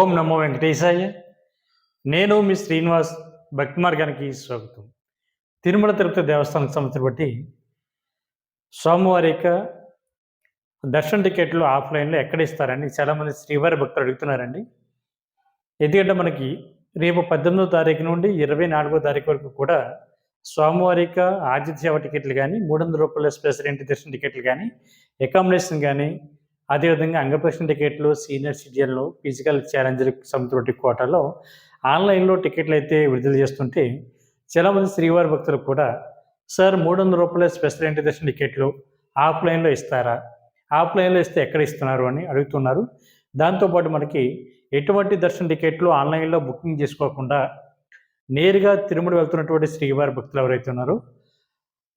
ఓం నమో వెంకటేశాయ. నేను మీ శ్రీనివాస్ భక్తి మార్గానికి స్వాగతం. తిరుమల తిరుపతి దేవస్థానం సంస్థను బట్టి సోమవారి యొక్క దర్శన టికెట్లు ఆఫ్లైన్లో ఎక్కడ ఇస్తారని చాలామంది శ్రీవారి భక్తులు అడుగుతున్నారండి. ఎందుకంటే మనకి రేపు పద్దెనిమిదో తారీఖు నుండి ఇరవై నాలుగో తారీఖు వరకు కూడా స్వామివారి యొక్క ఆతిథ్య సేవ టికెట్లు కానీ మూడు వందల రూపాయల స్పెషల్ ఎంట్రీ దర్శన టికెట్లు కానీ అకామిడేషన్ కానీ అదేవిధంగా అంగప్రశ్న టికెట్లు సీనియర్ సిటిజన్లు ఫిజికల్ ఛాలెంజర్ సంతృప్తి కోటాలో ఆన్లైన్లో టికెట్లు అయితే విడుదల చేస్తుంటే చాలామంది శ్రీవారి భక్తులు కూడా సార్ మూడు వందల రూపాయల స్పెషల్ ఎంట్రీ దర్శన టికెట్లు ఆఫ్లైన్లో ఇస్తారా? ఆఫ్లైన్లో ఇస్తే ఎక్కడ ఇస్తున్నారు? అని అడుగుతున్నారు. దాంతోపాటు మనకి ఎటువంటి దర్శన టికెట్లు ఆన్లైన్లో బుకింగ్ చేసుకోకుండా నేరుగా తిరుమల వెళ్తున్నటువంటి శ్రీవారి భక్తులు ఎవరైతే ఉన్నారో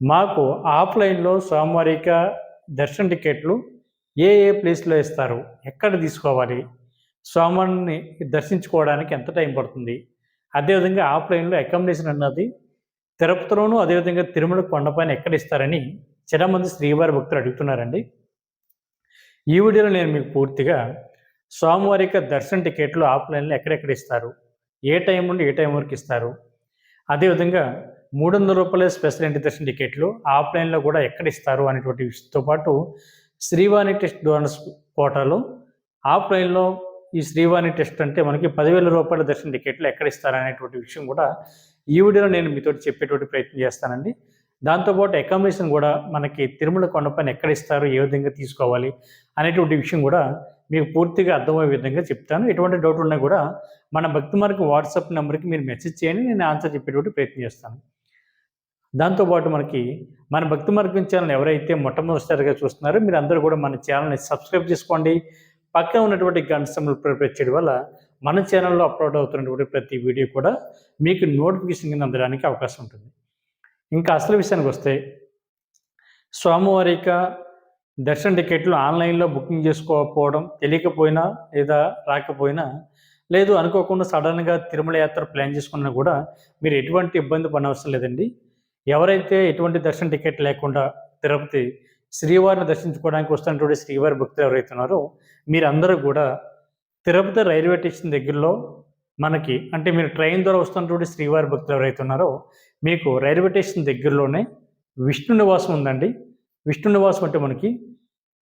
మాకు ఆఫ్లైన్లో సోమవారిక దర్శన టికెట్లు ఏ ఏ ప్లేస్లో ఇస్తారు ఎక్కడ తీసుకోవాలి? స్వామిని దర్శించుకోవడానికి ఎంత టైం పడుతుంది? అదేవిధంగా ఆఫ్లైన్లో అకామిడేషన్ అన్నది తిరుపతిలోనూ అదేవిధంగా తిరుమల కొండపైన ఎక్కడ ఇస్తారని చాలామంది శ్రీవారి భక్తులు అడుగుతున్నారండి. ఈ వీడియోలో నేను మీకు పూర్తిగా స్వామివారి యొక్క దర్శన టికెట్లు ఆఫ్లైన్లో ఎక్కడెక్కడ ఇస్తారు? ఏ టైం నుండి ఏ టైం వరకు ఇస్తారు? అదేవిధంగా మూడు వందల రూపాయల స్పెషల్ ఎంట్రీ దర్శన టికెట్లు ఆఫ్లైన్లో కూడా ఎక్కడ ఇస్తారు? అనేటువంటి విషయంతో పాటు శ్రీవాణి టెస్ట్ డోనర్స్ కోటాలో ఆఫ్లైన్లో ఈ శ్రీవాణి టెస్ట్ అంటే మనకి పదివేల రూపాయల దర్శన టికెట్లు ఎక్కడ ఇస్తారనేటువంటి విషయం కూడా ఈ వీడియోలో నేను మీతో చెప్పేటువంటి ప్రయత్నం చేస్తానండి. దాంతోపాటు అకామిడేషన్ కూడా మనకి తిరుమల కొండపైన ఎక్కడ ఇస్తారు ఏ విధంగా తీసుకోవాలి అనేటువంటి విషయం కూడా మీకు పూర్తిగా అర్థమయ్యే విధంగా చెప్తాను. ఎటువంటి డౌట్ ఉన్నా కూడా మన భక్తి మార్గం వాట్సాప్ నెంబర్కి మీరు మెసేజ్ చేయండి నేను ఆన్సర్ చెప్పేటువంటి ప్రయత్నం చేస్తాను. దాంతోపాటు మనకి మన భక్తి మార్గం ఛానల్ ఎవరైతే మొట్టమొదటిసారిగా చూస్తున్నారో మీరు అందరూ కూడా మన ఛానల్ని సబ్స్క్రైబ్ చేసుకోండి. పక్కన ఉన్నటువంటి గంట సింబల్ ప్రిపేర్ చేయడం వల్ల మన ఛానల్లో అప్లోడ్ అవుతున్నటువంటి ప్రతి వీడియో కూడా మీకు నోటిఫికేషన్ కింద అందడానికి అవకాశం ఉంటుంది. ఇంకా అసలు విషయానికి వస్తే స్వామివారిక దర్శన టికెట్లు ఆన్లైన్లో బుకింగ్ చేసుకోకపోవడం తెలియకపోయినా లేదా రాకపోయినా లేదు అనుకోకుండా సడన్గా తిరుమల యాత్ర ప్లాన్ చేసుకున్నా కూడా మీరు ఎటువంటి ఇబ్బంది పడనవసరం లేదండి. ఎవరైతే ఎటువంటి దర్శన టికెట్ లేకుండా తిరుపతి శ్రీవారిని దర్శించుకోవడానికి వస్తున్నటువంటి శ్రీవారి భక్తులు ఎవరైతే ఉన్నారో మీరందరూ కూడా తిరుపతి రైల్వే స్టేషన్ దగ్గరలో మనకి అంటే మీరు ట్రైన్ ద్వారా వస్తున్నటువంటి శ్రీవారి భక్తులు ఎవరైతే ఉన్నారో మీకు రైల్వే స్టేషన్ దగ్గరలోనే విష్ణు నివాసం ఉందండి. విష్ణు నివాసం అంటే మనకి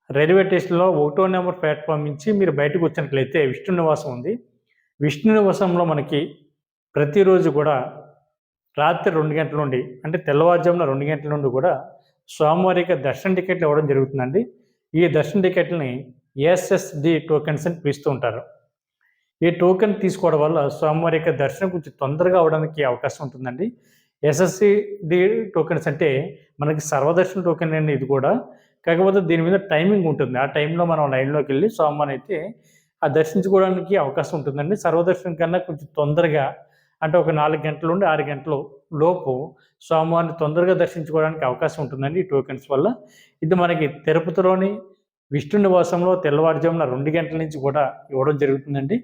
రైల్వే స్టేషన్లో ఒకటో నెంబర్ ప్లాట్ఫామ్ నుంచి మీరు బయటకు వచ్చినట్లయితే విష్ణు నివాసం ఉంది. విష్ణు నివాసంలో మనకి ప్రతిరోజు కూడా రాత్రి రెండు గంటల నుండి అంటే తెల్లవారుజామున రెండు గంటల నుండి కూడా స్వామివారి యొక్క దర్శన టికెట్లు ఇవ్వడం జరుగుతుందండి. ఈ దర్శన టికెట్లని ఎస్ఎస్డి టోకెన్స్ అని పిలుస్తూ ఉంటారు. ఈ టోకెన్ తీసుకోవడం వల్ల స్వామివారి యొక్క దర్శనం కొంచెం తొందరగా అవడానికి అవకాశం ఉంటుందండి. ఎస్ఎస్సిడి టోకెన్స్ అంటే మనకి సర్వదర్శన టోకెన్ అండి ఇది కూడా. కాకపోతే దీని మీద టైమింగ్ ఉంటుంది. ఆ టైంలో మనం లైన్లోకి వెళ్ళి స్వామివారిని అయితే ఆ దర్శించుకోవడానికి అవకాశం ఉంటుందండి. సర్వదర్శనం కన్నా కొంచెం తొందరగా అంటే ఒక నాలుగు గంటల నుండి ఆరు గంటల లోపు స్వామివారిని తొందరగా దర్శించుకోవడానికి అవకాశం ఉంటుందండి ఈ టోకెన్స్ వల్ల. ఇది మనకి తిరుపతిలోని విష్ణు నివాసంలో తెల్లవారుజామున రెండు గంటల నుంచి కూడా ఇవ్వడం జరుగుతుందండి.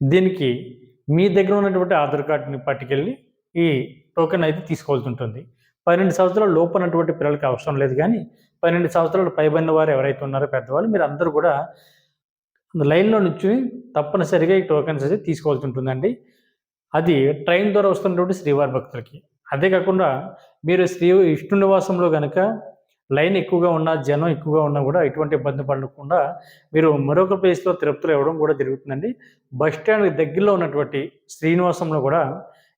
దీనికి మీ దగ్గర ఉన్నటువంటి ఆధార్ కార్డుని పట్టుకెళ్ళి ఈ టోకెన్ అయితే తీసుకోవాల్సి ఉంటుంది. పన్నెండు సంవత్సరాల లోపు ఉన్నటువంటి పిల్లలకి అవసరం లేదు కానీ పన్నెండు సంవత్సరాలు పైబడిన వారు ఎవరైతే ఉన్నారో పెద్దవాళ్ళు మీరు అందరూ కూడా లైన్లో నుంచి తప్పనిసరిగా ఈ టోకెన్స్ అయితే తీసుకోవాల్సి ఉంటుందండి. అది ట్రైన్ ద్వారా వస్తున్నటువంటి శ్రీవారి భక్తులకి. అదే కాకుండా మీరు శ్రీ విష్ణు నివాసంలో కనుక లైన్ ఎక్కువగా ఉన్నా జనం ఎక్కువగా ఉన్నా కూడా ఎటువంటి ఇబ్బంది పడకుండా మీరు మరొక ప్లేస్లో తిరుపతిలో ఇవ్వడం కూడా జరుగుతుందండి. బస్ స్టాండ్ దగ్గరలో ఉన్నటువంటి శ్రీనివాసంలో కూడా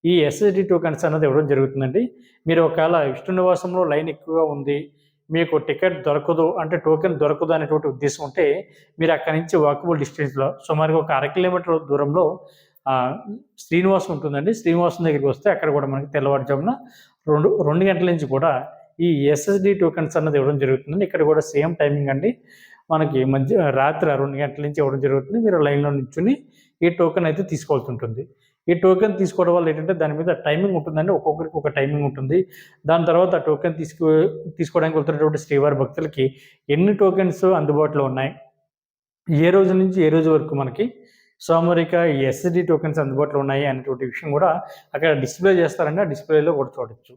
ఈ ఎస్ఎస్డి టోకెన్స్ అనేది ఇవ్వడం జరుగుతుందండి. మీరు ఒకవేళ విష్ణు నివాసంలో లైన్ ఎక్కువగా ఉంది మీకు టికెట్ దొరకదు అంటే టోకెన్ దొరకదు అనేటువంటి ఉద్దేశం ఉంటే మీరు అక్కడి నుంచి వాకబుల్ డిస్టెన్స్లో సుమారుగా ఒక అర కిలోమీటర్ దూరంలో శ్రీనివాసం ఉంటుందండి. శ్రీనివాసం దగ్గరికి వస్తే అక్కడ కూడా మనకి తెల్లవారుజామున రెండు రెండు గంటల నుంచి కూడా ఈ ఎస్ఎస్డి టోకెన్స్ అన్నది ఇవ్వడం జరుగుతుందండి. ఇక్కడ కూడా సేమ్ టైమింగ్ అండి. మనకి మధ్య రాత్రి రెండు గంటల నుంచి ఇవ్వడం జరుగుతుంది. మీరు లైన్లో నిల్చుని ఈ టోకెన్ అయితే తీసుకోవాల్సి ఉంటుంది. ఈ టోకెన్ తీసుకోవడం వల్ల ఏంటంటే దాని మీద టైమింగ్ ఉంటుందండి. ఒక్కొక్కరికి ఒక టైమింగ్ ఉంటుంది. దాని తర్వాత ఆ టోకెన్ తీసుకో తీసుకోవడానికి వెళ్తున్నటువంటి శ్రీవారి భక్తులకి ఎన్ని టోకెన్స్ అందుబాటులో ఉన్నాయి? ఏ రోజు నుంచి ఏ రోజు వరకు మనకి సో ఈ ఎస్ఎస్డి టోకెన్స్ అందుబాటులో ఉన్నాయి అనేటువంటి విషయం కూడా అక్కడ డిస్ప్లే చేస్తారండి ఆ డిస్ప్లేలో కూడా చూడొచ్చు.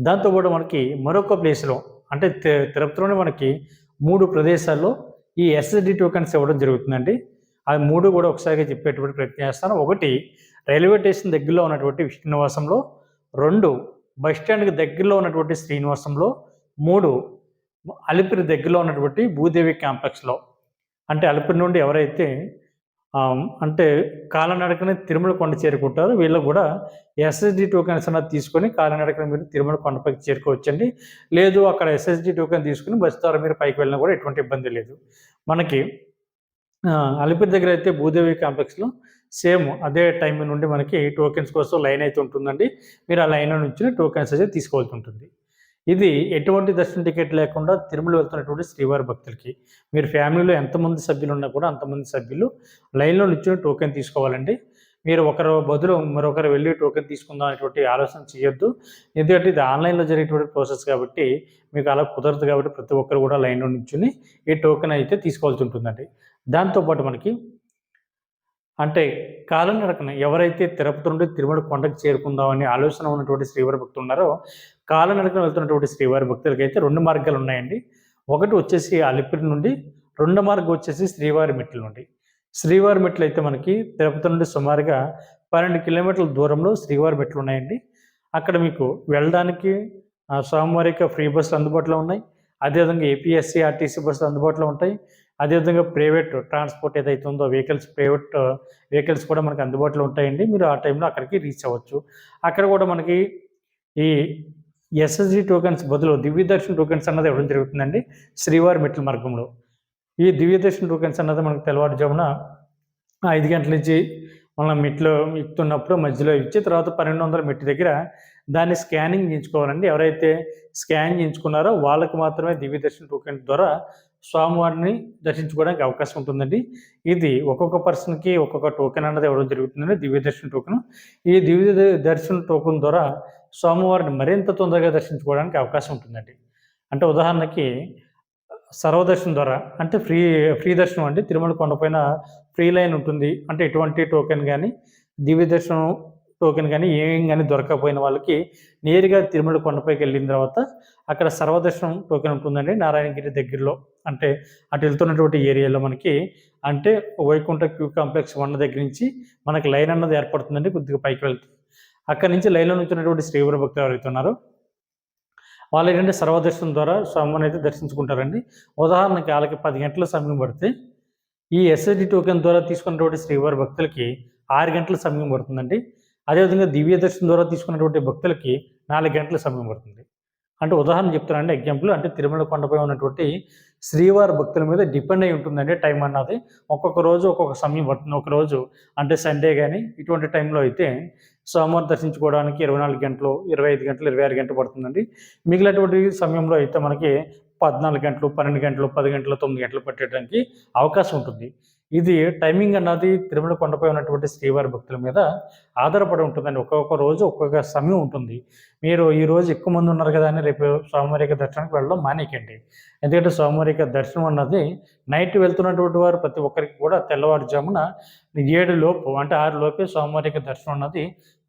దాంతోపాటు మనకి మరొక ప్లేస్లో అంటే తి- తిరుపతిలోనే మనకి మూడు ప్రదేశాల్లో ఈ ఎస్ఎస్డి టోకెన్స్ ఇవ్వడం జరుగుతుందండి. అది మూడు కూడా ఒకసారి చెప్పేటువంటి ప్రయత్నం చేస్తాను. ఒకటి రైల్వే స్టేషన్ దగ్గరలో ఉన్నటువంటి విష్ణునివాసంలో. రెండు బస్ స్టాండ్కి దగ్గరలో ఉన్నటువంటి శ్రీనివాసంలో. మూడు అలిపిరి దగ్గరలో ఉన్నటువంటి భూదేవి కాంప్లెక్స్లో అంటే అలిపిరి నుండి ఎవరైతే అంటే కాలనడకన తిరుమల కొండ చేరుకుంటారు. వీళ్ళు కూడా ఎస్ఎస్డి టోకెన్స్ అన్నది తీసుకొని కాలనడకన మీరు తిరుమల కొండపైకి చేరుకోవచ్చండి. లేదు అక్కడ ఎస్ఎస్డి టోకెన్ తీసుకుని బస్ ద్వారా మీరు పైకి వెళ్ళినా కూడా ఎటువంటి ఇబ్బంది లేదు. మనకి అలిపిరి దగ్గర అయితే భూదేవి కాంప్లెక్స్లో సేమ్ అదే టైం నుండి మనకి టోకెన్స్ కోసం లైన్ అయితే ఉంటుందండి. మీరు ఆ లైన్ నుంచి టోకెన్స్ అయితే తీసుకోవాల్సి ఉంటుంది. ఇది ఎటువంటి దర్శన టికెట్ లేకుండా తిరుమల వెళ్తున్నటువంటి శ్రీవారి భక్తులకి. మీరు ఫ్యామిలీలో ఎంతమంది సభ్యులు ఉన్నా కూడా అంతమంది సభ్యులు లైన్లో నిల్చొని టోకెన్ తీసుకోవాలండి. మీరు ఒకరు బదులు మరొకరు వెళ్ళి టోకెన్ తీసుకుందాం అనేటువంటి ఆలోచన చేయొద్దు. ఎందుకంటే ఇది ఆన్లైన్లో జరిగేటువంటి ప్రాసెస్ కాబట్టి మీకు అలా కుదరదు కాబట్టి ప్రతి ఒక్కరు కూడా లైన్లో నిల్చుని ఈ టోకెన్ అయితే తీసుకోవాల్సి ఉంటుందండి. దాంతోపాటు మనకి అంటే కాలం నడకన ఎవరైతే తిరుపతి నుండి తిరుమల కొండకు చేరుకుందామని ఆలోచన ఉన్నటువంటి శ్రీవారి భక్తులు ఉన్నారో కాలనడకన వెళ్తున్నటువంటి శ్రీవారి భక్తులకైతే రెండు మార్గాలు ఉన్నాయండి. ఒకటి వచ్చేసి అలిపిరి నుండి రెండు మార్గం వచ్చేసి శ్రీవారి మెట్ల నుండి. శ్రీవారి మెట్లు అయితే మనకి తిరుపతి నుండి సుమారుగా పన్నెండు కిలోమీటర్ల దూరంలో శ్రీవారి మెట్లు ఉన్నాయండి. అక్కడ మీకు వెళ్ళడానికి సోమవారిక ఫ్రీ బస్సులు అందుబాటులో ఉన్నాయి. అదేవిధంగా ఏపీఎస్సీ ఆర్టీసీ బస్సులు అందుబాటులో ఉంటాయి. అదేవిధంగా ప్రైవేట్ ట్రాన్స్పోర్ట్ ఏదైతే ఉందో వెహికల్స్ ప్రైవేట్ వెహికల్స్ కూడా మనకి అందుబాటులో ఉంటాయండి. మీరు ఆ టైంలో అక్కడికి రీచ్ అవ్వచ్చు. అక్కడ కూడా మనకి ఈ ఎస్ఎస్జి టోకెన్స్ బదులు దివ్యదర్శన్ టోకెన్స్ అన్నది ఇవ్వడం జరుగుతుందండి శ్రీవారి మెట్ల మార్గంలో. ఈ దివ్యదర్శన్ టోకెన్స్ అన్నది మనకు తెల్లవారుజామున ఐదు గంటల నుంచి మనం మెట్లు ఎక్కుతున్నప్పుడు మధ్యలో ఇచ్చి తర్వాత పన్నెండు వందల మెట్టు దగ్గర దాన్ని స్కానింగ్ చేయించుకోవాలండి. ఎవరైతే స్కాన్ చేయించుకున్నారో వాళ్ళకి మాత్రమే దివ్యదర్శన్ టోకెన్ ద్వారా స్వామివారిని దర్శించుకోవడానికి అవకాశం ఉంటుందండి. ఇది ఒక్కొక్క పర్సన్కి ఒక్కొక్క టోకెన్ అన్నది ఇవ్వడం జరుగుతుందండి దివ్య దర్శన టోకెన్ ఈ దివ్య దర్శన టోకెన్ ద్వారా స్వామివారిని మరింత తొందరగా దర్శించుకోవడానికి అవకాశం ఉంటుందండి. అంటే ఉదాహరణకి సర్వదర్శనం ద్వారా అంటే ఫ్రీ ఫ్రీ దర్శనం అండి. తిరుమల కొండపైన ఫ్రీ లైన్ ఉంటుంది. అంటే ఎటువంటి టోకెన్ కానీ దివ్య దర్శనం టోకెన్ కానీ ఏం కానీ దొరకకపోయిన వాళ్ళకి నేరుగా తిరుమల కొండపైకి వెళ్ళిన తర్వాత అక్కడ సర్వదర్శనం టోకెన్ ఉంటుందండి. నారాయణగిరి దగ్గరలో. అంటే అటు వెళ్తున్నటువంటి ఏరియాలో మనకి అంటే వైకుంఠ క్యూ కాంప్లెక్స్ వన్ దగ్గర నుంచి మనకి లైన్ అన్నది ఏర్పడుతుందండి. కొద్దిగా పైకి వెళ్తుంది అక్కడి నుంచి లైన్లో నుంచినటువంటి శ్రీవర భక్తులు ఎవరైతే ఉన్నారో వాళ్ళు ఏంటంటే సర్వదర్శనం ద్వారా స్వామిని అయితే దర్శించుకుంటారండి. ఉదాహరణకి వాళ్ళకి పది గంటల సమయం పడితే ఈ ఎస్ఎస్డి టోకెన్ ద్వారా తీసుకున్నటువంటి శ్రీవారి భక్తులకి ఆరు గంటల సమయం పడుతుందండి. అదేవిధంగా దివ్య దర్శనం ద్వారా తీసుకున్నటువంటి భక్తులకి నాలుగు గంటల సమయం పడుతుంది. అంటే ఉదాహరణ చెప్తున్నానండి ఎగ్జాంపుల్ అంటే తిరుమల కొండపై ఉన్నటువంటి శ్రీవారి భక్తుల మీద డిపెండ్ అయి ఉంటుందండి టైం అన్నది. ఒక్కొక్క రోజు ఒక్కొక్క సమయం పడుతుంది. ఒక రోజు అంటే సండే కానీ ఇటువంటి టైంలో అయితే సోమవారం దర్శించుకోవడానికి ఇరవై నాలుగు గంటలు ఇరవై ఐదు గంటలు ఇరవై ఆరు గంటలు పడుతుందండి. మిగిలినటువంటి సమయంలో అయితే మనకి పద్నాలుగు గంటలు పన్నెండు గంటలు పది గంటలు తొమ్మిది గంటలు పట్టేయడానికి అవకాశం ఉంటుంది. ఇది టైమింగ్ అన్నది తిరుమల కొండపై ఉన్నటువంటి శ్రీవారి భక్తుల మీద ఆధారపడి ఉంటుందండి. ఒక్కొక్క రోజు ఒక్కొక్క సమయం ఉంటుంది. మీరు ఈ రోజు ఎక్కువ మంది ఉన్నారు కదా అని రేపు స్వామివారిక దర్శనానికి వెళ్ళడం మానేకండి ఎందుకంటే స్వామివారిక దర్శనం అన్నది నైట్ వెళ్తున్నటువంటి వారు ప్రతి ఒక్కరికి కూడా తెల్లవారుజామున ఏడు లోపు అంటే ఆరు లోపే స్వామివారిక దర్శనం అన్నది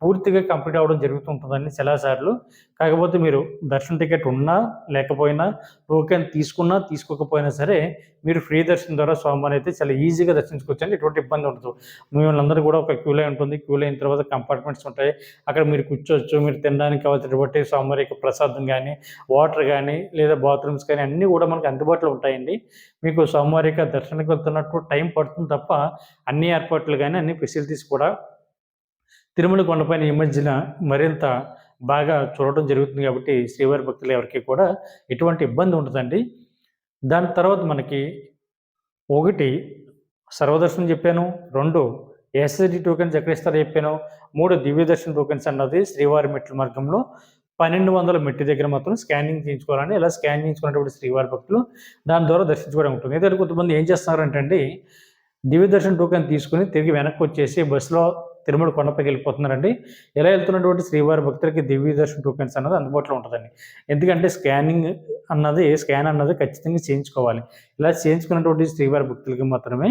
పూర్తిగా కంప్లీట్ అవ్వడం జరుగుతుంటుందండి చాలాసార్లు కాకపోతే మీరు దర్శన టికెట్ ఉన్నా లేకపోయినా టోకెన్ తీసుకున్నా తీసుకోకపోయినా సరే మీరు ఫ్రీ దర్శనం ద్వారా స్వామివారిని అయితే చాలా ఈజీగా దర్శించుకోవచ్చు అండి ఎటువంటి ఇబ్బంది ఉండదు. మిమ్మల్ని అందరూ కూడా ఒక క్యూ లైన్ ఉంటుంది. క్యూ లైన్ తర్వాత కంపార్ట్మెంట్స్ ఉంటాయి. అక్కడ మీరు కూర్చోవచ్చు. మీరు తినడానికి కావాల్సినటువంటి స్వామివారి యొక్క ప్రసాదం కానీ వాటర్ కానీ లేదా బాత్రూమ్స్ కానీ అన్నీ కూడా మనకు అందుబాటులో ఉంటాయండి. మీకు స్వామివారి యొక్క దర్శనానికి వెళ్తున్నట్టు టైం పడుతుంది తప్ప అన్ని ఏర్పాట్లు కానీ అన్ని ఫెసిలిటీస్ కూడా తిరుమల కొండపైన ఈ మధ్యన మరింత బాగా చూడటం జరుగుతుంది కాబట్టి శ్రీవారి భక్తులు ఎవరికి కూడా ఎటువంటి ఇబ్బంది ఉండదండి. దాని తర్వాత మనకి ఒకటి సర్వదర్శనం చెప్పాను రెండు ఎస్ఎస్డి టోకెన్స్ ఎక్కడ ఇస్తారో చెప్పాను మూడు దివ్యదర్శన టోకెన్స్ అన్నది శ్రీవారి మెట్ల మార్గంలో పన్నెండు వందల మెట్టి దగ్గర మాత్రం స్కానింగ్ చేయించుకోవాలని ఇలా స్కాన్ చేయించుకున్నటువంటి శ్రీవారి భక్తులు దాని ద్వారా దర్శించుకోవడం ఉంటుంది. ఏదైతే కొంతమంది ఏం చేస్తున్నారంటే అండి దివ్యదర్శన టోకెన్ తీసుకుని తిరిగి వెనక్కి వచ్చేసి బస్సులో తిరుమల కొండపైకి వెళ్ళిపోతున్నారండి. ఇలా వెళ్తున్నటువంటి శ్రీవారి భక్తులకి దివ్య దర్శన టోకెన్స్ అన్నది అందుబాటులో ఉంటుందండి. ఎందుకంటే స్కానింగ్ అన్నది స్కాన్ అన్నది ఖచ్చితంగా చేయించుకోవాలి. ఇలా చేయించుకున్నటువంటి శ్రీవారి భక్తులకి మాత్రమే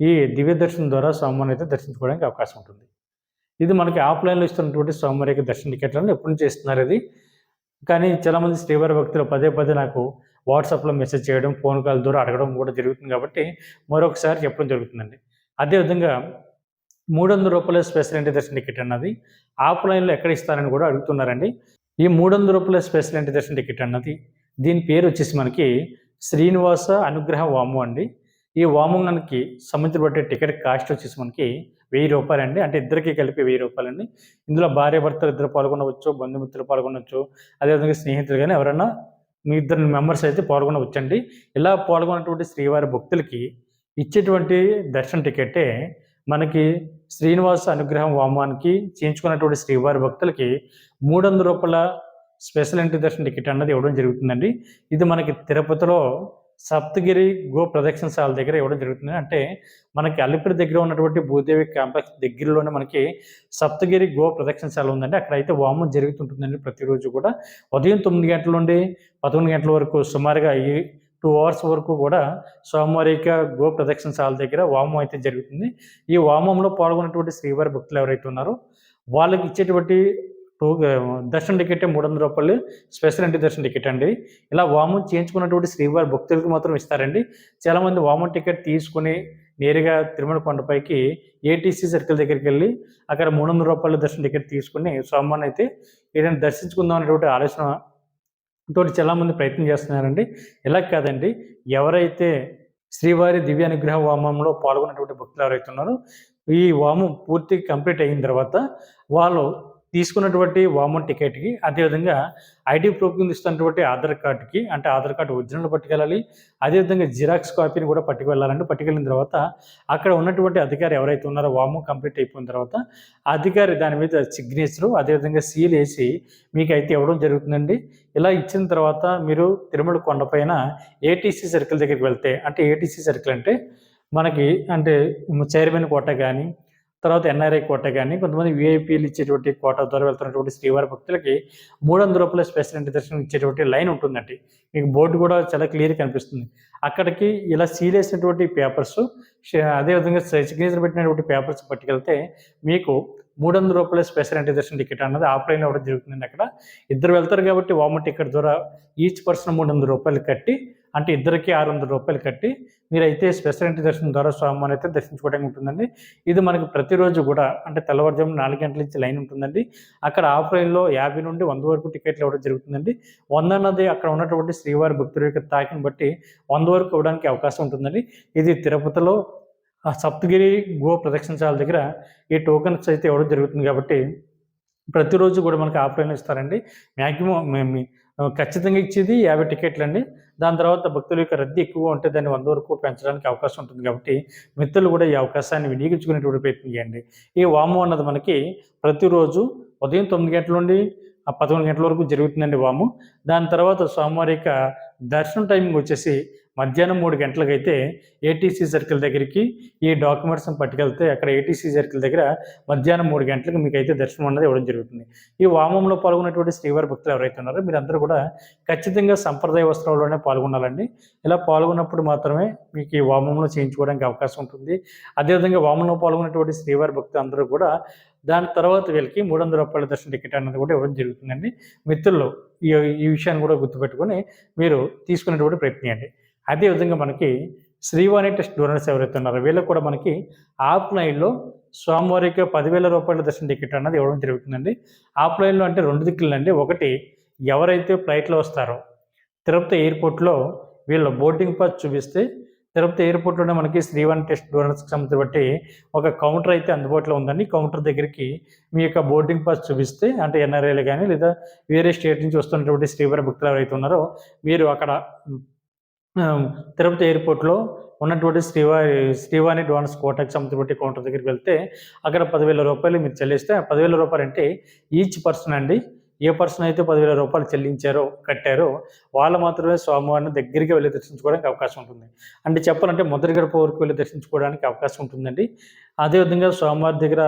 ఈ దివ్య దర్శనం ద్వారా స్వామివారిని అయితే దర్శించుకోవడానికి అవకాశం ఉంటుంది. ఇది మనకి ఆఫ్లైన్లో ఇస్తున్నటువంటి స్వామివారి యొక్క దర్శన టికెట్లను ఎప్పటి నుంచి ఇస్తున్నారు ఇది. కానీ చాలామంది శ్రీవారి భక్తులు పదే పదే నాకు వాట్సాప్లో మెసేజ్ చేయడం ఫోన్ కాల్ ద్వారా అడగడం కూడా జరుగుతుంది కాబట్టి మరొకసారి చెప్పడం జరుగుతుందండి. అదేవిధంగా మూడు వందల రూపాయల స్పెషల్ ఎంట్రీ దర్శన టికెట్ అన్నది. ఆఫ్లైన్లో ఎక్కడ ఇస్తారని కూడా అడుగుతున్నారండి. ఈ మూడు వందల రూపాయల స్పెషల్ ఎంట్రీ దర్శన టికెట్ అన్నది దీని పేరు వచ్చేసి మనకి శ్రీనివాస అనుగ్రహ వాము అండి. ఈ వామంగానికి సంబంధించి పట్టే టికెట్ కాస్ట్ వచ్చేసి మనకి వెయ్యి రూపాయలు అండి అంటే ఇద్దరికి కలిపి వెయ్యి రూపాయలు అండి ఇందులో భార్య భర్తలు ఇద్దరు పాల్గొనవచ్చు బంధుమిత్రులు పాల్గొనవచ్చు. అదేవిధంగా స్నేహితులు కానీ ఎవరైనా మీ ఇద్దరు మెంబర్స్ అయితే పాల్గొనవచ్చండి. ఇలా పాల్గొన్నటువంటి శ్రీవారి భక్తులకి ఇచ్చేటువంటి దర్శన టికెటే మనకి శ్రీనివాస అనుగ్రహం వామానికి చేయించుకున్నటువంటి శ్రీవారి భక్తులకి మూడు వందల రూపాయల స్పెషల్ ఎంట్రీ దర్శన టికెట్ అన్నది ఇవ్వడం జరుగుతుందండి. ఇది మనకి తిరుపతిలో సప్తగిరి గో ప్రదక్షిణశాల దగ్గర ఇవ్వడం జరుగుతుంది. అంటే మనకి అలిపిరి దగ్గర ఉన్నటువంటి భూదేవి కాంప్లెక్స్ దగ్గరలోనే మనకి సప్తగిరి గో ప్రదక్షిణశాల ఉందండి. అక్కడ అయితే వామం జరుగుతుంటుందండి ప్రతిరోజు కూడా. ఉదయం తొమ్మిది గంటల నుండి పదకొండు గంటల వరకు సుమారుగా ఈ టూ అవర్స్ వరకు కూడా సోమవారిక గో ప్రదక్షిణశాల దగ్గర వామం అయితే జరుగుతుంది. ఈ వామంలో పాల్గొన్నటువంటి శ్రీవారి భక్తులు ఎవరైతే ఉన్నారో వాళ్ళకి ఇచ్చేటువంటి టూ దర్శన టికెట్ మూడు వందల రూపాయలు స్పెషల్ ఎంట్రీ దర్శన టికెట్ అండి. ఇలా వామం చేయించుకున్నటువంటి శ్రీవారి భక్తులకు మాత్రం ఇస్తారండి. చాలామంది వామన్ టికెట్ తీసుకుని నేరుగా తిరుమల కొండపైకి ఏటీసీ సర్కిల్ దగ్గరికి వెళ్ళి అక్కడ మూడు వందల రూపాయల దర్శన టికెట్ తీసుకుని సోమవారం అయితే ఏదైనా దర్శించుకుందాం అనేటువంటి ఆలోచన తోటి చాలామంది ప్రయత్నం చేస్తున్నారండి. ఇలా కాదండి. ఎవరైతే శ్రీవారి దివ్య అనుగ్రహ వామంలో పాల్గొన్నటువంటి భక్తులు ఎవరైతే ఉన్నారో ఈ వామం పూర్తి కంప్లీట్ అయిన తర్వాత వాళ్ళు తీసుకున్నటువంటి వామన్ టికెట్కి అదేవిధంగా ఐడి ప్రూఫ్ కింద ఇస్తున్నటువంటి ఆధార్ కార్డుకి అంటే ఆధార్ కార్డు ఒరిజినల్ పట్టుకెళ్ళాలి. అదేవిధంగా జిరాక్స్ కాపీని కూడా పట్టుకెళ్ళాలంటే పట్టుకెళ్ళిన తర్వాత అక్కడ ఉన్నటువంటి అధికారి ఎవరైతే ఉన్నారో వామం కంప్లీట్ అయిపోయిన తర్వాత అధికారి దాని మీద సిగ్నేచరు అదేవిధంగా సీల్ వేసి మీకు అయితే ఇవ్వడం జరుగుతుందండి. ఇలా ఇచ్చిన తర్వాత మీరు తిరుమల కొండపైన ఏటీసీ సర్కిల్ దగ్గరికి వెళ్తే అంటే ఏటీసీ సర్కిల్ అంటే మనకి అంటే చైర్మన్ కోట కానీ తర్వాత ఎన్ఆర్ఐ కోట కానీ కొంతమంది విఐపీలు ఇచ్చేటువంటి కోట ద్వారా వెళ్తున్నటువంటి శ్రీవారి భక్తులకి మూడు వందల రూపాయల స్పెషల్ ఇంటి దర్శనం ఇచ్చేటువంటి లైన్ ఉంటుందండి. మీకు బోర్డు కూడా చాలా క్లియర్ కనిపిస్తుంది. అక్కడికి ఇలా సీల్ వేసినటువంటి పేపర్స్ అదేవిధంగా సిగ్నేచర్ పెట్టినటువంటి పేపర్స్ పట్టుకెళ్తే మీకు మూడు వందల రూపాయల స్పెషల్ ఎంట్రీ దర్శనం టికెట్ అన్నది ఆఫ్లైన్ అవ్వడం జరుగుతుందండి అక్కడ. ఇద్దరు వెళ్తారు కాబట్టి వామ టికెట్ ద్వారా ఈచ్ పర్సన్ మూడు వందల రూపాయలు కట్టి అంటే ఇద్దరికి ఆరు వందల రూపాయలు కట్టి మీరైతే స్పెషల్ ఎంట్రీ దర్శనం ద్వారా స్వామివారిని అయితే దర్శించుకోవడానికి ఉంటుందండి. ఇది మనకి ప్రతిరోజు కూడా అంటే తెల్లవారుజాము నాలుగు గంటల నుంచి లైన్ ఉంటుందండి. అక్కడ ఆఫ్లైన్లో యాభై నుండి వంద వరకు టికెట్లు ఇవ్వడం జరుగుతుందండి. వంద అన్నది అక్కడ ఉన్నటువంటి శ్రీవారి భక్తుల యొక్క తాకిని బట్టి వంద వరకు ఇవ్వడానికి అవకాశం ఉంటుందండి. ఇది తిరుపతిలో సప్తగిరి గో ప్రదక్షిణశాల దగ్గర ఈ టోకన్స్ అయితే ఇవ్వడం జరుగుతుంది కాబట్టి ప్రతిరోజు కూడా మనకి ఆఫ్లైన్ ఇస్తారండి. మ్యాక్సిమం మేము ఖచ్చితంగా ఇచ్చేది యాభై టికెట్లు అండి. దాని తర్వాత భక్తుల యొక్క రద్దీ ఎక్కువగా ఉంటే దాన్ని వంద వరకు పెంచడానికి అవకాశం ఉంటుంది కాబట్టి మిత్రులు కూడా ఈ అవకాశాన్ని వినియోగించుకునేటువంటి ప్రయత్నం చేయండి. ఈ వాము అన్నది మనకి ప్రతిరోజు ఉదయం తొమ్మిది గంటల నుండి పదకొండు గంటల వరకు జరుగుతుందండి వాము. దాని తర్వాత స్వామివారి యొక్క దర్శనం టైమింగ్ వచ్చేసి మధ్యాహ్నం మూడు గంటలకైతే ఏటీసీ సర్కిల్ దగ్గరికి ఈ డాక్యుమెంట్స్ని పట్టుకెళ్తే అక్కడ ఏటీసీ సర్కిల్ దగ్గర మధ్యాహ్నం మూడు గంటలకు మీకు అయితే దర్శనం అన్నది ఇవ్వడం జరుగుతుంది. ఈ వామంలో పాల్గొన్నటువంటి శ్రీవారి భక్తులు ఎవరైతే ఉన్నారో మీరందరూ కూడా ఖచ్చితంగా సంప్రదాయ వస్త్రాల్లోనే పాల్గొనాలండి. ఇలా పాల్గొన్నప్పుడు మాత్రమే మీకు ఈ వామంలో చేయించుకోవడానికి అవకాశం ఉంటుంది. అదేవిధంగా వామంలో పాల్గొన్నటువంటి శ్రీవారి భక్తులు అందరూ కూడా దాని తర్వాత వీళ్ళకి మూడు వందల రూపాయల దర్శన టికెట్ అన్నది కూడా ఇవ్వడం జరుగుతుందండి. మిత్రులు ఈ ఈ విషయాన్ని కూడా గుర్తుపెట్టుకొని మీరు తీసుకునేటువంటి ప్రయత్నం చేయండి. అదేవిధంగా మనకి శ్రీవాణి టెస్ట్ డోనర్స్ ఎవరైతే ఉన్నారో వీళ్ళకి కూడా మనకి ఆఫ్లైన్లో స్వామివారికి పదివేల రూపాయల దర్శన టికెట్ అన్నది ఇవ్వడం జరుగుతుందండి. ఆఫ్లైన్లో అంటే రెండు దిక్కులండి. ఒకటి ఎవరైతే ఫ్లైట్లో వస్తారో తిరుపతి ఎయిర్పోర్ట్లో వీళ్ళు బోర్డింగ్ పాస్ చూపిస్తే తిరుపతి ఎయిర్పోర్ట్లోనే మనకి శ్రీవాణి టెస్ట్ డోనర్స్కి సంబంధించి బట్టి ఒక కౌంటర్ అయితే అందుబాటులో ఉందండి. కౌంటర్ దగ్గరికి మీ యొక్క బోర్డింగ్ పాస్ చూపిస్తే అంటే ఎన్ఆర్ఐలు కానీ లేదా వేరే స్టేట్ నుంచి వస్తున్నటువంటి శ్రీవారి భక్తులు ఎవరైతే ఉన్నారో మీరు అక్కడ తిరుపతి ఎయిర్పోర్ట్లో ఉన్నటువంటి శ్రీవారి శ్రీవాణి డోనర్స్ కోటకి సంబంధించిన కౌంటర్ దగ్గరికి వెళ్తే అక్కడ పదివేల రూపాయలు మీరు చెల్లిస్తే పదివేల రూపాయలు అంటే ఈచ్ పర్సన్ అండి ఏ పర్సన్ అయితే పదివేల రూపాయలు చెల్లించారో కట్టారో వాళ్ళు మాత్రమే స్వామివారిని దగ్గరికి వెళ్ళి దర్శించుకోవడానికి అవకాశం ఉంటుంది. అంటే చెప్పాలంటే మొదటి గడప వరకు వెళ్ళి దర్శించుకోవడానికి అవకాశం ఉంటుందండి. అదేవిధంగా స్వామివారి దగ్గర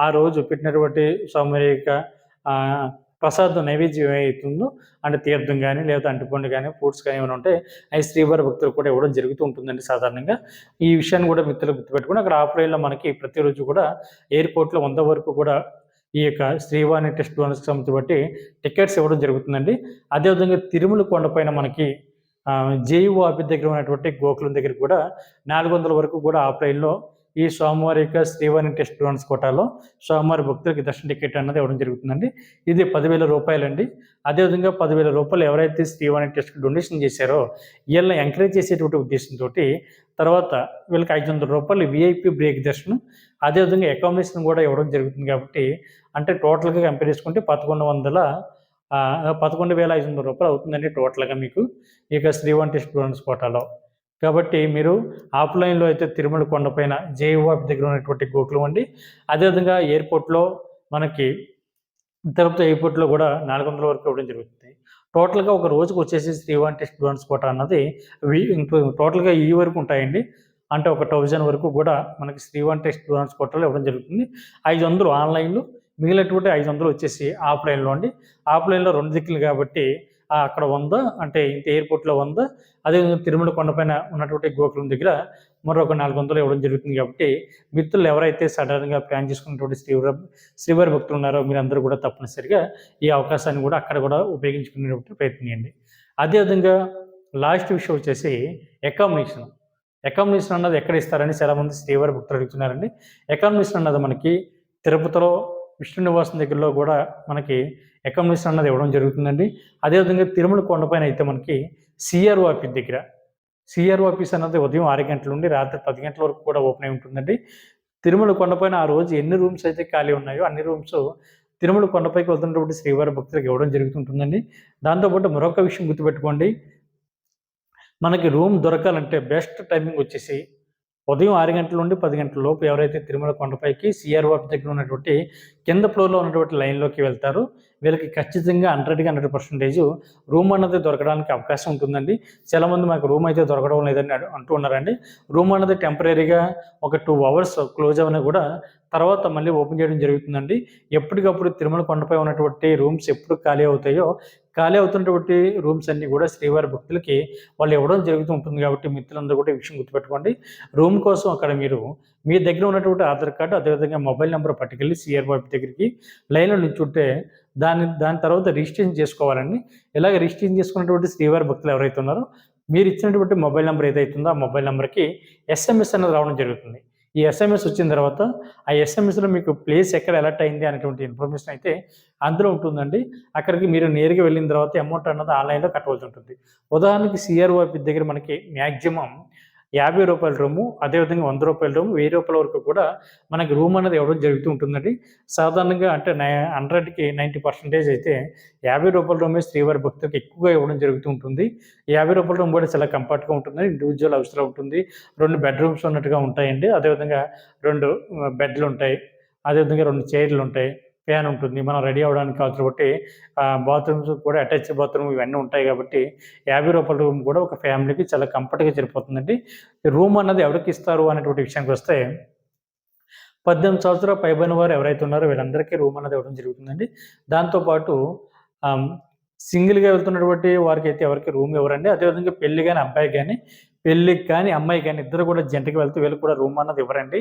ఆ రోజు పెట్టినటువంటి స్వామివారి యొక్క ప్రసాదం నైవేద్యం ఏమవుతుందో అంటే తీర్థం కానీ లేదా అంటిపండు కానీ ఫ్రూట్స్ కానీ ఏమైనా ఉంటే అవి శ్రీవారి భక్తులు కూడా ఇవ్వడం జరుగుతూ ఉంటుందండి సాధారణంగా. ఈ విషయాన్ని కూడా మిత్రులు గుర్తుపెట్టుకుని అక్కడ ఆఫ్లైన్లో మనకి ప్రతిరోజు కూడా ఎయిర్పోర్ట్లో వంద వరకు కూడా ఈ యొక్క శ్రీవాణి టెస్ట్ బోనస్కి సంబంధించి బట్టి టికెట్స్ ఇవ్వడం జరుగుతుందండి. అదేవిధంగా తిరుమల కొండపైన మనకి జేయూ ఆఫీస్ దగ్గర ఉన్నటువంటి గోకులం దగ్గర కూడా నాలుగు వందల వరకు కూడా ఆఫ్లైన్లో ఈ సోమవారి యొక్క శ్రీవారి టెస్ట్ గ్రౌండ్స్ కోటాలో సోమవారి భక్తులకి దర్శన టికెట్ అన్నది ఇవ్వడం జరుగుతుందండి. ఇది పదివేల రూపాయలండి. అదేవిధంగా పదివేల రూపాయలు ఎవరైతే శ్రీవారి టెస్ట్కి డొనేషన్ చేశారో వీళ్ళని ఎంకరేజ్ చేసేటువంటి ఉద్దేశంతో తర్వాత వీళ్ళకి ఐదు వందల రూపాయలు విఐపి బ్రేక్ దర్శనం అదేవిధంగా అకామిడేషన్ కూడా ఇవ్వడం జరుగుతుంది కాబట్టి అంటే టోటల్గా కంపేర్ చేసుకుంటే పదకొండు వందల పదకొండు వేల ఐదు వందల రూపాయలు అవుతుందండి టోటల్గా మీకు ఇక శ్రీవారి టెస్ట్ గ్రౌండ్స్ కోటాలో. కాబట్టి మీరు ఆఫ్లైన్లో అయితే తిరుమల కొండపైన జేఓఎఫ్ దగ్గర ఉన్నటువంటి గోకులం అండి. అదేవిధంగా ఎయిర్పోర్ట్లో మనకి తిరుపతి ఎయిర్పోర్ట్లో కూడా నాలుగు వందల వరకు ఇవ్వడం జరుగుతుంది. టోటల్గా ఒక రోజుకు వచ్చేసి శ్రీవాన్ టెస్ట్ గ్రౌండ్స్ కోట అన్నది వి- టోటల్గా ఈ వరకు ఉంటాయండి. అంటే ఒక థౌజండ్ వరకు కూడా మనకి శ్రీవాన్ టెస్ట్ గ్రౌండ్స్ కోటలో ఇవ్వడం జరుగుతుంది. ఐదు వందలు ఆన్లైన్లో మిగిలినటువంటి ఐదు వందలు వచ్చేసి ఆఫ్లైన్లో అండి. ఆఫ్లైన్లో రెండు దిక్కులు కాబట్టి అక్కడ ఉందో అంటే ఇంత ఎయిర్పోర్ట్లో ఉందో అదేవిధంగా తిరుమల కొండపైన ఉన్నటువంటి గోకులం దగ్గర మరొక నాలుగు వందలు ఇవ్వడం జరుగుతుంది కాబట్టి మిత్రులు ఎవరైతే సడన్గా ప్లాన్ చేసుకున్నటువంటి శ్రీవారి శ్రీవారి భక్తులు ఉన్నారో మీరందరూ కూడా తప్పనిసరిగా ఈ అవకాశాన్ని కూడా అక్కడ కూడా ఉపయోగించుకునేటువంటి ప్రయత్నం చేయండి. అదేవిధంగా లాస్ట్ విషయం వచ్చేసి అకామిడేషన్. అకామిడేషన్ అన్నది ఎక్కడ ఇస్తారని చాలామంది శ్రీవారి భక్తులు అడుగుతున్నారండి. అకామిడేషన్ అన్నది మనకి తిరుపతిలో విష్ణు నివాసం దగ్గరలో కూడా మనకి అకామిడేషన్ అన్నది ఇవ్వడం జరుగుతుందండి. అదేవిధంగా తిరుమల కొండపైన అయితే మనకి సిఆర్ఓ ఆఫీస్ దగ్గర సిఆర్ఓ ఆఫీస్ అన్నది ఉదయం ఆరు గంటల నుండి రాత్రి పది గంటల వరకు కూడా ఓపెన్ అయి ఉంటుందండి. తిరుమల కొండపైన ఆ రోజు ఎన్ని రూమ్స్ అయితే ఖాళీ ఉన్నాయో అన్ని రూమ్స్ తిరుమల కొండపైకి వెళ్తున్నటువంటి శ్రీవారి భక్తులకు ఇవ్వడం జరుగుతుంటుందండి. దాంతోపాటు మరొక విషయం గుర్తుపెట్టుకోండి. మనకి రూమ్ దొరకాలంటే బెస్ట్ టైమింగ్ వచ్చేసి ఉదయం ఆరు గంటల నుండి పది గంటల లోపు ఎవరైతే తిరుమల కొండపైకి సిఆర్ఓ దగ్గర ఉన్నటువంటి కింద ఫ్లోర్లో ఉన్నటువంటి లైన్లోకి వెళ్తారు వీళ్ళకి ఖచ్చితంగా హండ్రెడ్కి హండ్రెడ్ పర్సెంటేజ్ రూమ్ అన్నది దొరకడానికి అవకాశం ఉంటుందండి. చాలామంది మాకు రూమ్ అయితే దొరకడం లేదని అంటూ ఉన్నారండి. రూమ్ అన్నది టెంపరీగా ఒక టూ అవర్స్ క్లోజ్ అవని కూడా తర్వాత మళ్ళీ ఓపెన్ చేయడం జరుగుతుందండి. ఎప్పటికప్పుడు తిరుమల కొండపై ఉన్నటువంటి రూమ్స్ ఎప్పుడు ఖాళీ అవుతాయో ఖాళీ అవుతున్నటువంటి రూమ్స్ అన్నీ కూడా శ్రీవారి భక్తులకి వాళ్ళు ఇవ్వడం జరుగుతూ ఉంటుంది కాబట్టి మిత్రులందరూ కూడా ఈ విషయం గుర్తుపెట్టుకోండి. రూమ్ కోసం అక్కడ మీరు మీ దగ్గర ఉన్నటువంటి ఆధార్ కార్డు అదేవిధంగా మొబైల్ నెంబర్ పట్టుకెళ్ళి సిఆర్ బాబు దగ్గరికి లైన్లో నిల్చుంటే దాని దాని తర్వాత రిజిస్ట్రేషన్ చేసుకోవాలండి. ఇలాగ రిజిస్ట్రేషన్ చేసుకున్నటువంటి శ్రీవారి భక్తులు ఎవరైతే ఉన్నారో మీరు ఇచ్చినటువంటి మొబైల్ నెంబర్ ఏదైతుందో ఆ మొబైల్ నెంబర్కి ఎస్ఎంఎస్ అనేది రావడం జరుగుతుంది. ఈ ఎస్ఎంఎస్ వచ్చిన తర్వాత ఆ ఎస్ఎంఎస్లో మీకు ప్లేస్ ఎక్కడ అలర్ట్ అయింది అనేటువంటి ఇన్ఫర్మేషన్ అయితే అందులో ఉంటుందండి. అక్కడికి మీరు నేరుగా వెళ్ళిన తర్వాత అమౌంట్ అన్నది ఆన్లైన్లో కట్టవలసి ఉంటుంది. ఉదాహరణకి సిఆర్ఓ దగ్గర మనకి మ్యాక్సిమం యాభై రూపాయల రూము అదేవిధంగా వంద రూపాయల రూము వెయ్యి రూపాయల వరకు కూడా మనకి రూమ్ అనేది ఇవ్వడం జరుగుతూ ఉంటుందండి. సాధారణంగా అంటే నై హండ్రెడ్కి నైంటీ పర్సెంటేజ్ అయితే యాభై రూపాయల రూమే శ్రీవారి భక్తులకు ఎక్కువగా ఇవ్వడం జరుగుతూ ఉంటుంది. యాభై రూపాయల రూమ్ కూడా చాలా కంఫర్ట్గా ఉంటుంది ఇండివిజువల్ అవసరం ఉంటుంది. రెండు బెడ్రూమ్స్ ఉన్నట్టుగా ఉంటాయండి. అదేవిధంగా రెండు బెడ్లు ఉంటాయి. అదేవిధంగా రెండు చైర్లు ఉంటాయి. ఫ్యాన్ ఉంటుంది మనం రెడీ అవ్వడానికి కావచ్చు కాబట్టి బాత్రూమ్స్ కూడా అటాచ్ బాత్రూమ్ ఇవన్నీ ఉంటాయి కాబట్టి యాభై రూపాయల రూమ్ కూడా ఒక ఫ్యామిలీకి చాలా కంఫర్ట్గా సరిపోతుందండి. రూమ్ అన్నది ఎవరికి ఇస్తారు అనేటువంటి విషయానికి వస్తే పద్దెనిమిది సంవత్సరాలు పైబడిన వారు ఎవరైతే ఉన్నారో వీళ్ళందరికీ రూమ్ అన్నది ఇవ్వడం జరుగుతుందండి. దాంతోపాటు సింగిల్గా వెళ్తున్నటువంటి వారికి అయితే ఎవరికి రూమ్ ఇవ్వరండి. అదేవిధంగా పెళ్ళి కానీ అబ్బాయి కానీ పెళ్ళికి కానీ అమ్మాయి కానీ ఇద్దరు కూడా జంటకి వెళ్తే వీళ్ళు కూడా రూమ్ అన్నది ఇవ్వరండి.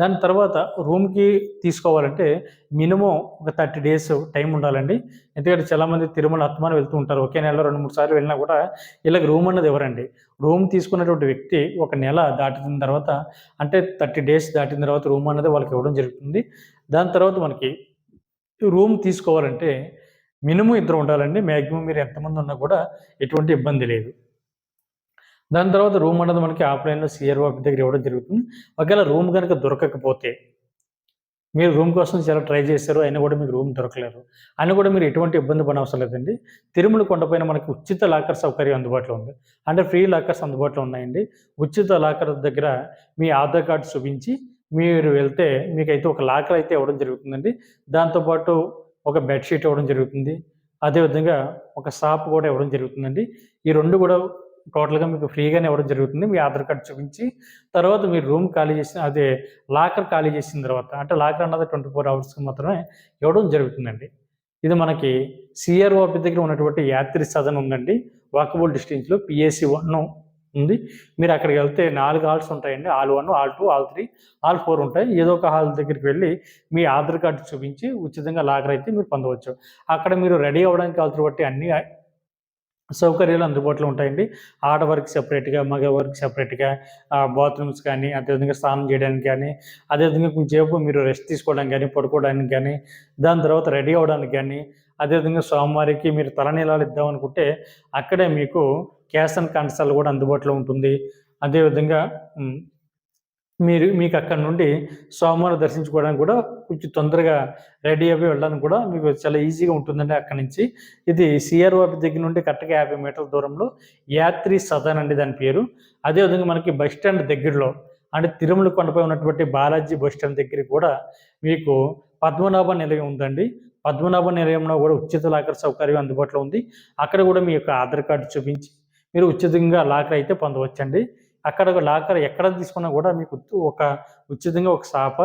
దాని తర్వాత రూమ్కి తీసుకోవాలంటే మినిమం ఒక థర్టీ డేస్ టైం ఉండాలండి. ఎందుకంటే చాలామంది తిరుమల అత్మాన వెళ్తూ ఉంటారు. ఒకే నెలలో రెండు మూడు సార్లు వెళ్ళినా కూడా వీళ్ళకి రూమ్ అన్నది ఇవ్వరండి. రూమ్ తీసుకున్నటువంటి వ్యక్తి ఒక నెల దాటిన తర్వాత అంటే థర్టీ డేస్ దాటిన తర్వాత రూమ్ అన్నది వాళ్ళకి ఇవ్వడం జరుగుతుంది. దాని తర్వాత మనకి రూమ్ తీసుకోవాలంటే మినిమం ఇద్దరు ఉండాలండి. మ్యాక్సిమం మీరు ఎంతమంది ఉన్నా కూడా ఎటువంటి ఇబ్బంది లేదు. దాని తర్వాత రూమ్ అనేది మనకి ఆఫ్లైన్లో సిఆర్ఓ దగ్గర ఇవ్వడం జరుగుతుంది. ఒకవేళ రూమ్ కనుక దొరకకపోతే మీరు రూమ్ కోసం చాలా ట్రై చేశారు అయినా కూడా మీకు రూమ్ దొరకలేరు అయినా కూడా మీరు ఎటువంటి ఇబ్బంది పడవసరం అవసరం లేదండి. తిరుమల కొండపైన మనకి ఉచిత లాకర్ సౌకర్యం అందుబాటులో ఉంది. అంటే ఫ్రీ లాకర్స్ అందుబాటులో ఉన్నాయండి. ఉచిత లాకర్ దగ్గర మీ ఆధార్ కార్డు చూపించి మీరు వెళ్తే మీకైతే ఒక లాకర్ అయితే ఇవ్వడం జరుగుతుందండి. దాంతోపాటు ఒక బెడ్షీట్ ఇవ్వడం జరుగుతుంది. అదేవిధంగా ఒక సాప్ కూడా ఇవ్వడం జరుగుతుందండి. ఈ రెండు కూడా టోటల్గా మీకు ఫ్రీగానే ఇవ్వడం జరుగుతుంది. మీ ఆధార్ కార్డు చూపించి తర్వాత మీరు రూమ్ ఖాళీ చేసిన అదే లాకర్ ఖాళీ చేసిన తర్వాత అంటే లాకర్ అన్నది ట్వంటీ ఫోర్ అవర్స్కి మాత్రమే ఇవ్వడం జరుగుతుందండి. ఇది మనకి సిఆర్ఓ ఆఫీస్ దగ్గర ఉన్నటువంటి యాత్రి సదన్ ఉందండి. వాకబుల్ డిస్టెన్స్లో పిఎస్సి వన్ ఉంది. మీరు అక్కడికి వెళ్తే నాలుగు హాల్స్ ఉంటాయండి. Hall one hall two hall three hall four ఉంటాయి. ఏదో ఒక హాల్ దగ్గరికి వెళ్ళి మీ ఆధార్ కార్డు చూపించి ఉచితంగా లాకర్ అయితే మీరు పొందవచ్చు. అక్కడ మీరు రెడీ అవ్వడానికి కావాల్సిన బట్టి అన్ని సౌకర్యాలు అందుబాటులో ఉంటాయండి. ఆడవారికి సెపరేట్గా మగవారికి సెపరేట్గా బాత్రూమ్స్ కానీ అదేవిధంగా స్నానం చేయడానికి కానీ అదేవిధంగా కొంచెంసేపు మీరు రెస్ట్ తీసుకోవడానికి కానీ పడుకోవడానికి కానీ దాని తర్వాత రెడీ అవ్వడానికి కానీ అదేవిధంగా స్వామివారికి మీరు తలనీలాలు ఇద్దాం అనుకుంటే అక్కడే మీకు క్యాష్ అండ్ కన్సల్ కూడా అందుబాటులో ఉంటుంది. అదేవిధంగా మీరు మీకు అక్కడ నుండి స్వామివారిని దర్శించుకోవడానికి కూడా కొంచెం తొందరగా రెడీ అయ్యి వెళ్ళడానికి కూడా మీకు చాలా ఈజీగా ఉంటుందండి అక్కడి నుంచి. ఇది సిఆర్ఓపి దగ్గర నుండి కరెక్ట్గా యాభై మీటర్ల దూరంలో యాత్రి సదన్ అండి దాని పేరు. అదేవిధంగా మనకి బస్ స్టాండ్ దగ్గరలో అంటే తిరుమల కొండపై ఉన్నటువంటి బాలాజీ బస్ స్టాండ్ దగ్గర కూడా మీకు పద్మనాభ నిలయం ఉందండి. పద్మనాభ నిలయంలో కూడా ఉచిత లాకర్ సౌకర్యం అందుబాటులో ఉంది. అక్కడ కూడా మీ యొక్క ఆధార్ కార్డు చూపించి మీరు ఉచితంగా లాకర్ అయితే పొందవచ్చండి. అక్కడ ఒక లాకర్ ఎక్కడ తీసుకున్నా కూడా మీకు ఒక ఉచితంగా ఒక సాప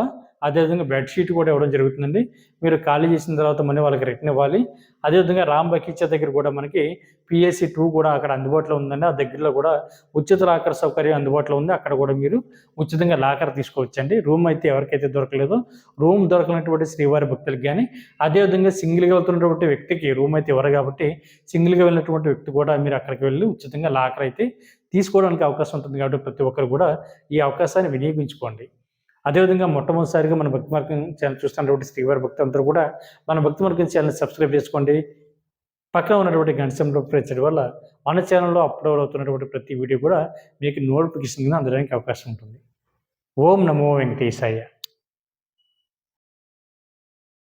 అదేవిధంగా బెడ్షీట్ కూడా ఇవ్వడం జరుగుతుందండి. మీరు ఖాళీ చేసిన తర్వాత మనీ వాళ్ళకి రిటర్న్ ఇవ్వాలి. అదేవిధంగా రామ్ బకీచా దగ్గర కూడా మనకి పిఎస్సి టూ కూడా అక్కడ అందుబాటులో ఉందండి. ఆ దగ్గరలో కూడా ఉచిత లాకర్ సౌకర్యం అందుబాటులో ఉంది. అక్కడ కూడా మీరు ఉచితంగా లాకర్ తీసుకోవచ్చండి. రూమ్ అయితే ఎవరికైతే దొరకలేదో రూమ్ దొరకనటువంటి శ్రీవారి భక్తులకు కానీ అదేవిధంగా సింగిల్గా వెళ్తున్నటువంటి వ్యక్తికి రూమ్ అయితే ఇవ్వరు కాబట్టి సింగిల్గా వెళ్ళినటువంటి వ్యక్తి కూడా మీరు అక్కడికి వెళ్ళి ఉచితంగా లాకర్ అయితే తీసుకోవడానికి అవకాశం ఉంటుంది కాబట్టి ప్రతి ఒక్కరు కూడా ఈ అవకాశాన్ని వినియోగించుకోండి. అదేవిధంగా మొట్టమొదటిసారిగా మన భక్తి మార్గం ఛానల్ చూస్తున్నటువంటి శ్రీవారి భక్తులందరూ కూడా మన భక్తి మార్గం ఛానల్ సబ్స్క్రైబ్ చేసుకోండి. పక్కన ఉన్నటువంటి గంట సింబల్ వల్ల మన ఛానల్లో అప్లోడ్ అవుతున్నటువంటి ప్రతి వీడియో కూడా మీకు నోటిఫికేషన్ కింద అందడానికి అవకాశం ఉంటుంది. ఓం నమో వెంకటేశాయ.